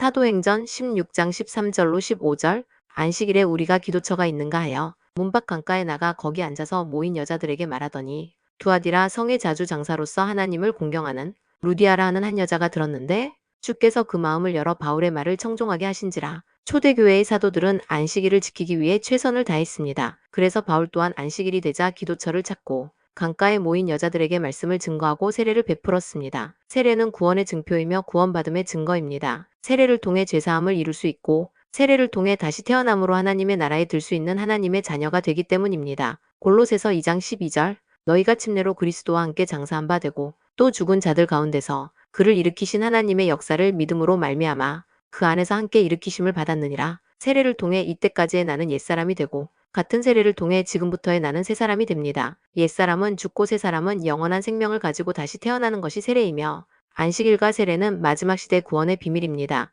사도행전 16장 13절로 15절 안식일에 우리가 기도처가 있는가 하여 문밖 강가에 나가 거기 앉아서 모인 여자들에게 말하더니 두아디라 성의 자주 장사로서 하나님을 공경하는 루디아라 하는 한 여자가 들었는데 주께서 그 마음을 열어 바울의 말을 청종하게 하신지라 초대교회의 사도들은 안식일을 지키기 위해 최선을 다했습니다. 그래서 바울 또한 안식일이 되자 기도처를 찾고 강가에 모인 여자들에게 말씀을 증거하고 세례를 베풀었습니다. 세례는 구원의 증표이며 구원받음의 증거입니다. 세례를 통해 죄사함을 이룰 수 있고 세례를 통해 다시 태어남으로 하나님의 나라에 들 수 있는 하나님의 자녀가 되기 때문입니다. 골로새서 2장 12절 너희가 침례로 그리스도와 함께 장사한 바 되고 또 죽은 자들 가운데서 그를 일으키신 하나님의 역사를 믿음으로 말미암아 그 안에서 함께 일으키심을 받았느니라. 세례를 통해 이때까지의 나는 옛사람이 되고 같은 세례를 통해 지금부터의 나는 새 사람이 됩니다. 옛사람은 죽고 새 사람은 영원한 생명을 가지고 다시 태어나는 것이 세례이며 안식일과 세례는 마지막 시대 구원의 비밀입니다.